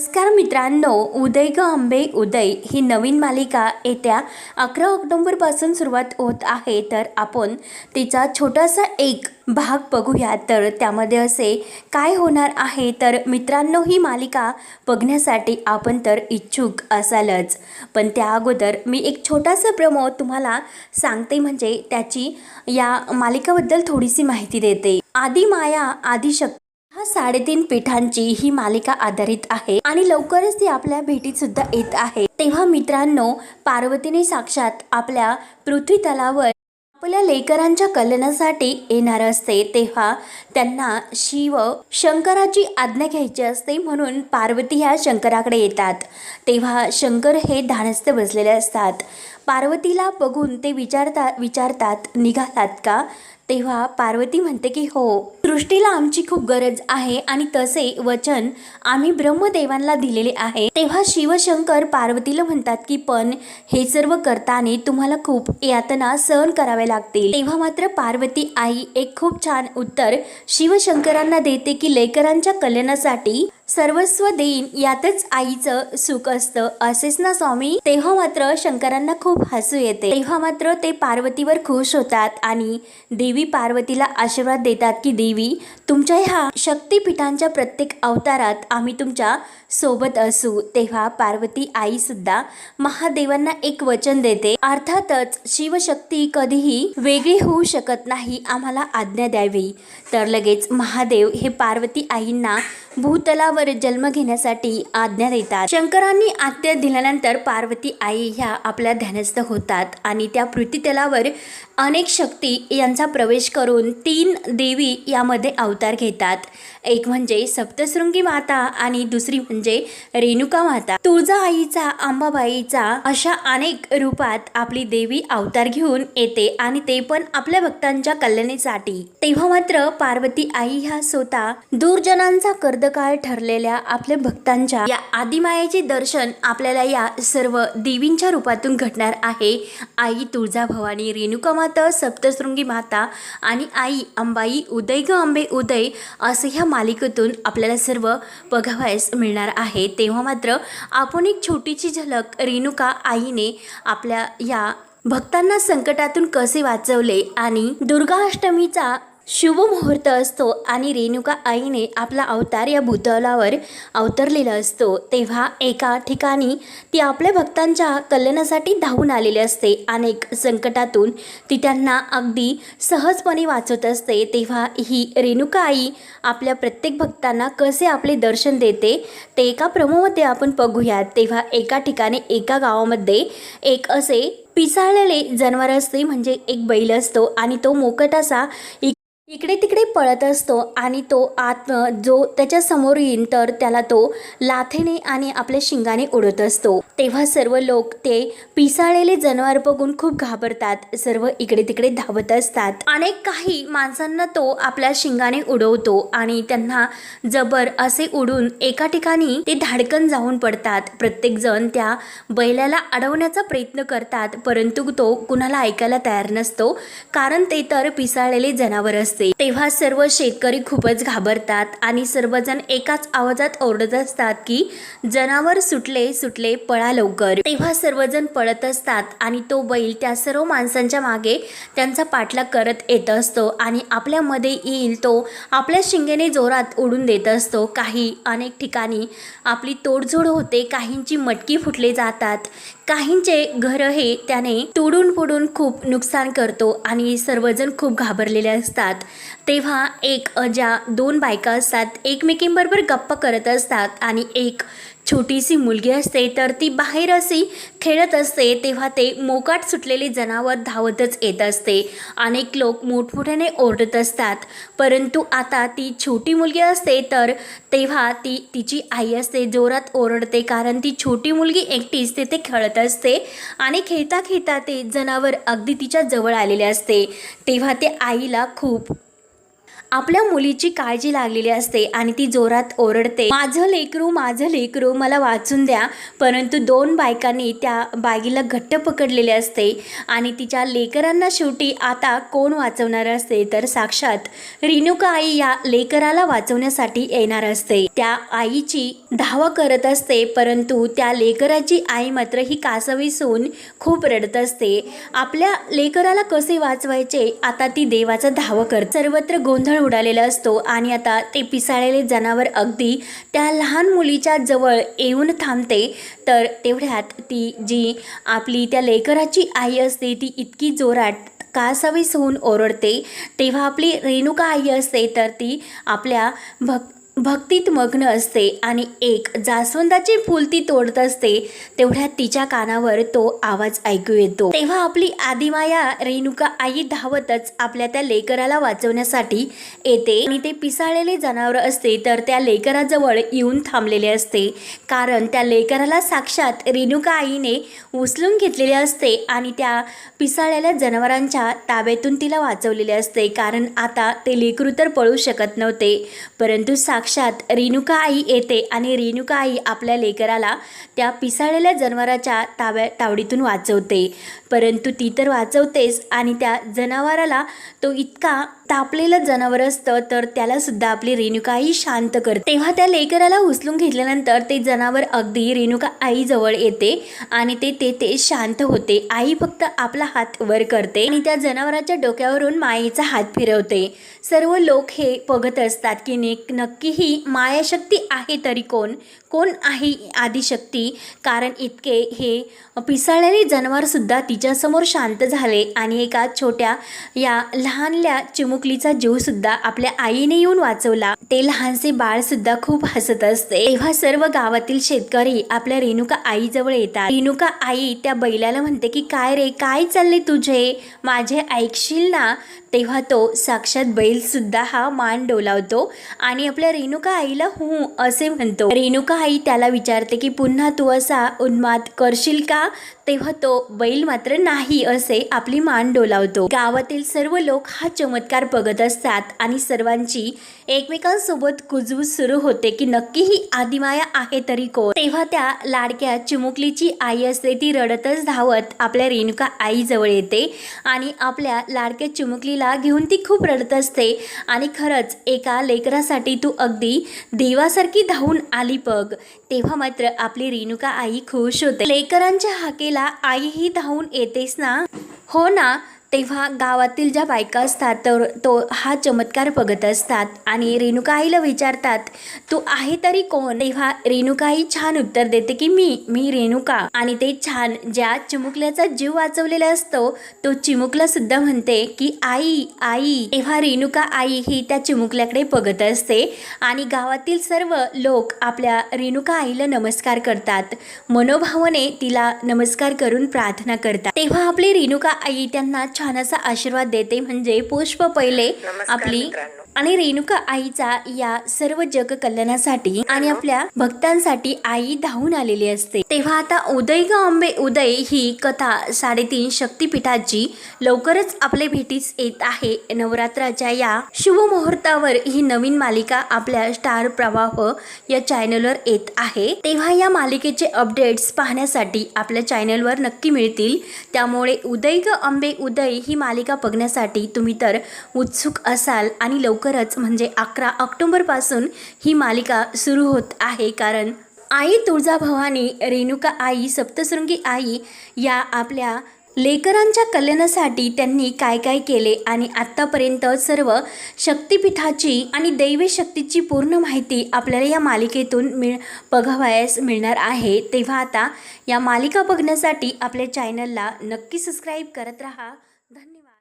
नमस्कार मित्रांनो उदय ग आंबे उदय ही नवीन मालिका येत्या अकरा ऑक्टोंबरपासून सुरुवात होत आहे. तर आपण तिचा छोटासा एक भाग बघूया. तर त्यामध्ये असे काय होणार आहे? तर मित्रांनो ही मालिका बघण्यासाठी आपण तर इच्छुक असालच. पण त्या अगोदर मी एक छोटासा प्रमो तुम्हाला सांगते. म्हणजे त्याची या मालिकाबद्दल थोडीशी माहिती देते. आदि माया आदिशक्ती ह्या साडेतीन पीठांची ही मालिका आधारित आहे आणि लवकरच ती आपल्या भेटीत सुद्धा येत आहे. तेव्हा मित्रांनो पार्वतीने साक्षात आपल्या पृथ्वी तलावर आपल्या लेकरांच्या कल्याणासाठी येणार असते. तेव्हा त्यांना शिव शंकराची आज्ञा घ्यायची असते म्हणून पार्वती ह्या शंकराकडे येतात. तेव्हा शंकर हे धानस्थ बसलेले असतात. पार्वतीला बघून ते विचारता विचारतात निघालात का? तेव्हा पार्वती म्हणते की हो सृष्टीला आमची खूप गरज आहे आणि तसे वचन आम्ही ब्रह्मदेवांना दिलेले आहे. तेव्हा शिवशंकर पार्वतीला म्हणतात की पण हे सर्व करताना तुम्हाला खूप यातना सहन कराव्या लागतील. तेव्हा मात्र पार्वती आई एक खूप छान उत्तर शिवशंकरांना देते की लेकरांच्या कल्याणासाठी सर्वस्व देईन यातच आईचं सुख असतं. असेच ना स्वामी? तेव्हा मात्र शंकरांना खूप हसू येते. तेव्हा मात्र ते पार्वतीवर खुश होतात आणि देवी पार्वतीला आशीर्वाद देतात की देवी तुमच्या ह्या शक्तीपीठांच्या प्रत्येक अवतारात आम्ही तुमच्यासोबत असू. तेव्हा पार्वती आई सुद्धा महादेवांना एक वचन देते. अर्थातच शिवशक्ती कधीही वेगळी होऊ शकत नाही आम्हाला आज्ञा द्यावी. तर लगेच महादेव हे पार्वती आईंना भूतलावर जन्म घेण्यासाठी आज्ञा देतात. शंकरांनी आज्ञा दिल्यानंतर पार्वती आई ह्या आपल्या ध्यानस्थ होतात आणि त्या पृथ्वीतलावर अनेक शक्ती यांचा प्रवेश करून तीन देवी यामध्ये अवतार घेतात. एक म्हणजे सप्तशृंगी माता आणि दुसरी म्हणजे रेणुका माता. तुळजा आईचा अंबाबाईचा अशा अनेक रूपात आपली देवी अवतार घेऊन येते आणि ते पण आपल्या भक्तांच्या कल्याणीसाठी. तेव्हा मात्र पार्वती आई ह्या स्वतः दूरजनांचा कर्दकाळ ठरलेल्या आपल्या भक्तांच्या या आदिमायेचे दर्शन आपल्याला या सर्व देवींच्या रूपातून घडणार आहे. आई तुळजाभवानी रेणुका माता सप्तशृंगी माता आणि आई अंबाई उदय ग अंबे उदय असं ह्या मालिकेतून आपल्याला सर्व बघावयास मिळणार आहे. तेव्हा मात्र आपण एक छोटीशी झलक रेणुका आईने आपल्या या भक्तांना संकटातून कसे वाचवले आणि दुर्गाष्टमीचा शुभमुहूर्त असतो आणि रेणुका आईने आपला अवतार या भूतलावर अवतरलेला असतो. तेव्हा एका ठिकाणी ती आपल्या भक्तांच्या कल्याणासाठी धावून आलेली असते. अनेक संकटातून ती त्यांना अगदी सहजपणे वाचवत असते. तेव्हा ही रेणुका आई आपल्या प्रत्येक भक्तांना कसे आपले दर्शन देते ते एका प्रमोमध्ये आपण बघूयात. तेव्हा एका ठिकाणी एका गावामध्ये एक असे पिसाळलेले जनावर असते. म्हणजे एक बैल असतो आणि तो मोकट असा इकडे तिकडे पळत असतो आणि तो आत जो त्याच्यासमोर येईन तर त्याला तो लाथेने आणि आपल्या शिंगाने उडत असतो. तेव्हा सर्व लोक ते पिसाळलेले जनावर बघून खूप घाबरतात. सर्व इकडे तिकडे धावत असतात. अनेक काही माणसांना तो आपल्या शिंगाने उडवतो आणि त्यांना जबर असे उडून एका ठिकाणी ते धाडकन जाऊन पडतात. प्रत्येक जण त्या बैलाला अडवण्याचा प्रयत्न करतात परंतु तो कुणाला ऐकायला तयार नसतो कारण ते तर पिसाळलेले जनावर असते तेव्हा सर्व शेतकरी खूपच घाबरतात आणि सर्वजण एकाच आवाजात ओरडत असतात की जनावर सुटले सुटले पळा लवकर. तेव्हा सर्वजण पळत असतात आणि तो बैल त्या सर्व माणसांच्या मागे त्यांचा पाठलाग करत येत असतो आणि आपल्यामध्ये येईल तो आपल्या शिंगेने जोरात उडून देत असतो. काही अनेक ठिकाणी आपली तोडजोड होते काहींची मटकी फुटले जातात. काहींचे घर हे त्याने तोडून फोडून खूप नुकसान करतो आणि सर्वजण खूप घाबरलेले असतात. तेव्हा एक अजा ज्या दोन बायका असतात एकमेकींबरोबर गप्पा करत असतात आणि एक छोटीशी मुलगी असते तर ती बाहेर अशी खेळत असते. तेव्हा ते मोकाट सुटलेले जनावर धावतच येत असते. अनेक लोक मोठमोठ्याने ओरडत असतात. परंतु आता ती छोटी मुलगी असते तर तेव्हा ती तिची आई असते जोरात ओरडते कारण ती छोटी मुलगी एकटीच तेथे खेळत असते आणि खेळता खेळता ते जनावर अगदी तिच्या जवळ आलेले असते. तेव्हा ते आईला खूप आपल्या मुलीची काळजी लागलेली असते आणि ती जोरात ओरडते माझं लेकरू माझं लेकरू मला वाचून द्या. परंतु दोन बायकांनी त्या बागीला घट्ट पकडलेले असते आणि तिच्या लेकरांना शेवटी आता कोण वाचवणार असते? तर साक्षात रेणुका आई या लेकराला वाचवण्यासाठी येणार असते. त्या आईची धावा करत असते परंतु त्या लेकराची आई मात्र ही कासवी सून खूप रडत असते. आपल्या लेकराला कसे वाचवायचे? आता ती देवाचा धावा करत. सर्वत्र गोंधळ उडालेला असतो आणि आता ते पिसाळलेले जनावर अगदी त्या लहान मुलीच्या जवळ येऊन थांबते. तर तेवढ्यात ती जी आपली त्या लेकराची आई असते ती इतकी जोरात कासावीस होऊन ओरडते. तेव्हा आपली रेणुका आई असते तर ती आपल्या भक् भक्तीत मग्न असते आणि एक जास्वंदाचे फुल ती तोडत असते तेवढ्या तिच्या कानावर तो आवाज ऐकू येतो. तेव्हा आपली आदिमाया रेणुका आई धावतच आपल्या त्या लेकराला वाचवण्यासाठी येते. आणि ते पिसाळलेले जनावर असते तर त्या लेकराजवळ येऊन थांबलेले असते. कारण त्या लेकराला साक्षात रेणुका आईने उचलून घेतलेले असते आणि त्या पिसाळलेल्या जनावरांच्या ताब्यातून तिला वाचवलेले असते. कारण आता ते लेकरू तर पळू शकत नव्हते परंतु साक्ष साक्षात रेणुका आई येते आणि रेणुका आई आपल्या लेकराला त्या पिसाळलेल्या जनावराच्या ताव्या तावडीतून वाचवते. परंतु ती तर वाचवतेच आणि त्या जनावराला तो इतका तापलेलं जनावर असतं तर त्यालासुद्धा आपली रेणुका आई शांत करते. तेव्हा त्या लेकराला उचलून घेतल्यानंतर ते जनावर अगदी रेणुका आईजवळ येते आणि ते तेथे शांत होते. आई फक्त आपला हात वर करते आणि त्या जनावराच्या डोक्यावरून मायेचा हात फिरवते. सर्व लोक हे बघत असतात की ने नक्की ही मायाशक्ती आहे तरी कोण? कोण आहे आदिशक्ती? कारण इतके हे पिसाळलेले जनावरसुद्धा तिच्यासमोर शांत झाले आणि एका छोट्या या लहानल्या चिमुकलीचा जीवसुद्धा आपल्या आईने येऊन वाचवला. ते लहानसे बाळसुद्धा खूप हसत असते. तेव्हा सर्व गावातील शेतकरी आपल्या रेणुका आईजवळ येतात. रेणुका आई त्या बैलाला म्हणते की काय रे काय चालले तुझे? माझे ऐकशील ना? तेव्हा तो साक्षात बैल सुद्धा हा मान डोलावतो आणि आपल्या रेणुका आईला हू असे म्हणतो. रेणुका आई त्याला विचारते की पुन्हा तू असा उन्माद करशील का? तेव्हा तो बैल मात्र नाही असे आपली मान डोलावतो. गावातील सर्व लोक हा चमत्कार बघत असतात आणि सर्वांची एकमेकांसोबत कुजबूज सुरू होते की नक्की ही आदिमाया आहे तरी कोण? तेव्हा त्या लाडक्या चिमुकलीची आई असते ती रडतच धावत आपल्या रेणुका आईजवळ येते आणि आपल्या लाडक्या चिमुकलीला घेऊन ती खूप रडत असते. आणि खरंच एका लेकरासाठी तू अगदी देवासारखी धावून आली बघ. तेव्हा मात्र आपली रेणुका आई खुश होते. लेकरांच्या हाकेला आई ही धावून येतेस ना? हो ना? तेव्हा गावातील ज्या बायका असतात तर तो हा चमत्कार बघत असतात. आणि रेणुकाईला विचारतात तू आहे तरी कोण? तेव्हा रेणुकाई छान उत्तर देते की मी मी रेणुका. आणि ते छान ज्या चिमुकल्याचा जीव वाचवलेला असतो तो चिमुकला सुद्धा म्हणते की आई आई. तेव्हा रेणुका आई ही त्या चिमुकल्याकडे बघत असते. आणि गावातील सर्व लोक आपल्या रेणुका आईला नमस्कार करतात. मनोभावाने तिला नमस्कार करून प्रार्थना करतात. तेव्हा आपली रेणुका आई त्यांना छान असा आशीर्वाद देते म्हणजे पुष्प पहिले आपली. आणि रेणुका आईचा या सर्व जग कल्याणासाठी आणि आपल्या भक्तांसाठी आई धावून आलेली असते तेव्हा आता उदय ग अंबे उदय ही कथा साडेतीन शक्तिपीठाची लवकरच आपले भेटीस येत आहे. नवरात्राच्या या शुभ मुहूर्तावर ही नवीन मालिका आपल्या स्टार प्रवाह या चॅनलवर येत आहे. तेव्हा या मालिकेचे अपडेट्स पाहण्यासाठी आपल्या चॅनलवर नक्की मिळतील. त्यामुळे उदय ग अंबे उदय ही मालिका बघण्यासाठी तुम्ही तर उत्सुक असाल आणि लवकरच म्हणजे अकरा ऑक्टोबरपासून ही मालिका सुरू होत आहे. कारण आई तुळजाभवानी रेणुका आई सप्तशृंगी आई या आपल्या लेकरांच्या कल्याणासाठी त्यांनी काय काय केले आणि आत्तापर्यंत सर्व शक्तिपीठाची आणि दैवी शक्तीची पूर्ण माहिती आपल्याला या मालिकेतून मिळ बघावयास मिळणार आहे. तेव्हा आता या मालिका बघण्यासाठी आपल्या चॅनलला नक्की सबस्क्राईब करत राहा.